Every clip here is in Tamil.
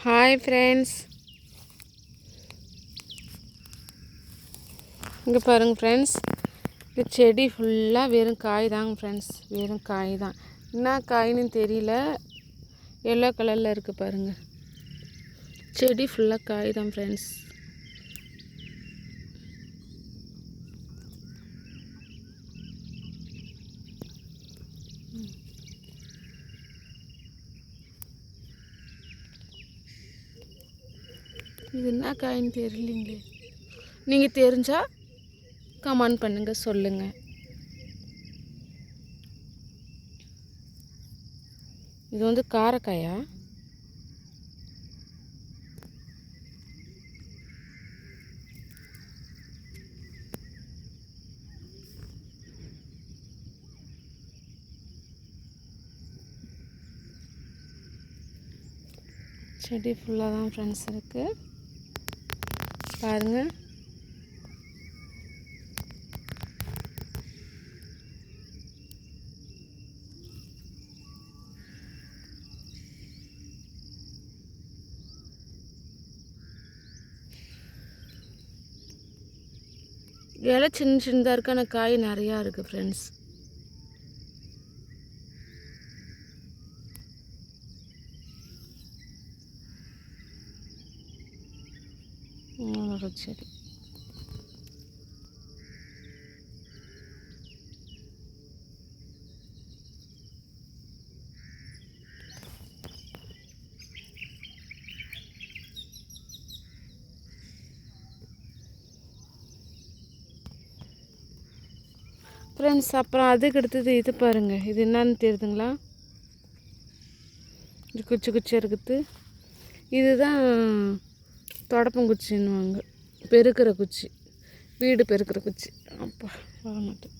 ஹாய் ஃப்ரெண்ட்ஸ் இங்கே பாருங்கள் ஃப்ரெண்ட்ஸ் இந்த செடி ஃபுல்லாக வெறும் காய் தாங்க ஃப்ரெண்ட்ஸ் வெறும் காய் தான். என்ன காயின்னு தெரியல. எல்லோ கலரில் இருக்குது பாருங்கள் செடி ஃபுல்லாக காய் தான் ஃப்ரெண்ட்ஸ் இது என்ன காயின்னு தெரியலீங்களே. நீங்கள் தெரிஞ்சால் கமெண்ட் பண்ணுங்கள் சொல்லுங்கள் இது வந்து காரக்காயா? செடி ஃபுல்லாக தான் ஃப்ரெண்ட்ஸ் இருக்குது பாருங்கள் இலை சின்ன சின்னதாக இருக்கு ஆனால் காய் நிறையா இருக்குது ஃப்ரெண்ட்ஸ் சரி ஃப்ரெண்ட்ஸ் அப்புறம் அதுக்கு அடுத்தது இது பாருங்கள் இது என்னன்னு தெரியுதுங்களா? இது குச்சி குச்சியாக இருக்குது. இதுதான் தொடப்பங்குச்சின்னுவாங்க. பெருக்கிற குச்சி. வீடு பெருக்கிற குச்சி. அப்பா வர மாட்டேன்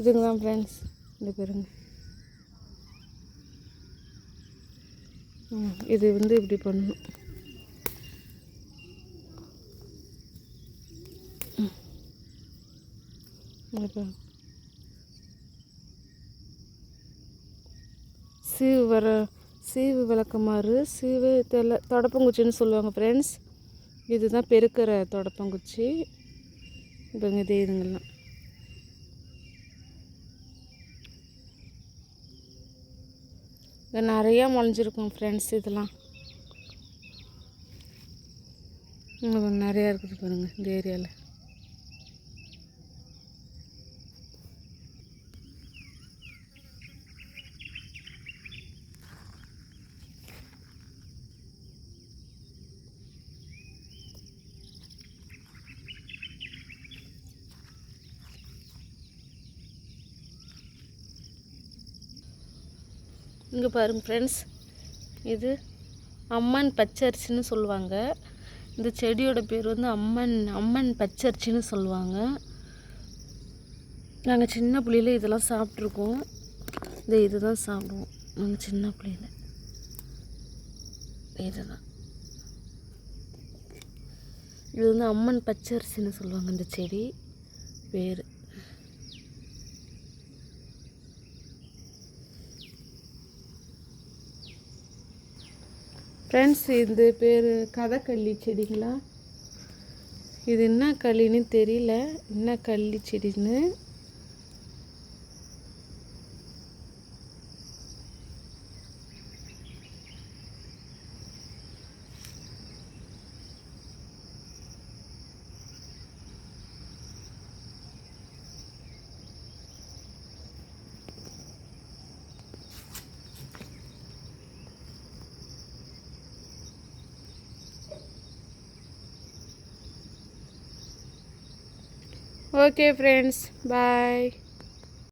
இதுங்க தான் ஃப்ரெண்ட்ஸ் இந்த பெருங்க. இது வந்து இப்படி பண்ணணும். சீவு வர சீவு விளக்கமாறு சீவு தெல தொடப்பங்குச்சின்னு சொல்லுவாங்க ஃப்ரெண்ட்ஸ் இதுதான் பெருக்கிற தொடப்பங்குச்சி. இப்போ இதே இதுங்கெல்லாம் இங்கே நிறையா முளைஞ்சிருக்கும் ஃப்ரெண்ட்ஸ் இதெல்லாம். இங்கே நிறையா இருக்குது பாருங்கள் இந்த ஏரியாவில் இங்கே பாருங்கள் ஃப்ரெண்ட்ஸ் இது அம்மன் பச்சரிசின்னு சொல்லுவாங்க. இந்த செடியோட பேர் வந்து அம்மன் அம்மன் பச்சரிசின்னு சொல்லுவாங்க. நாங்கள் சின்ன பிள்ளையில இதெல்லாம் சாப்பிட்ருக்கோம் இந்த இதுதான் சாப்பிடுவோம். நாங்கள் சின்ன பிள்ளையில. இதுதான். இது வந்து அம்மன் பச்சரிசின்னு சொல்லுவாங்க இந்த செடி. பேர். ஃப்ரெண்ட்ஸ் இது பேர் கதக்கள்ளி செடிங்களா? இது என்ன களின்னு தெரியல. என்ன கள்ளி செடின்னு ఓకే ఫ్రెండ్స్ బాయ్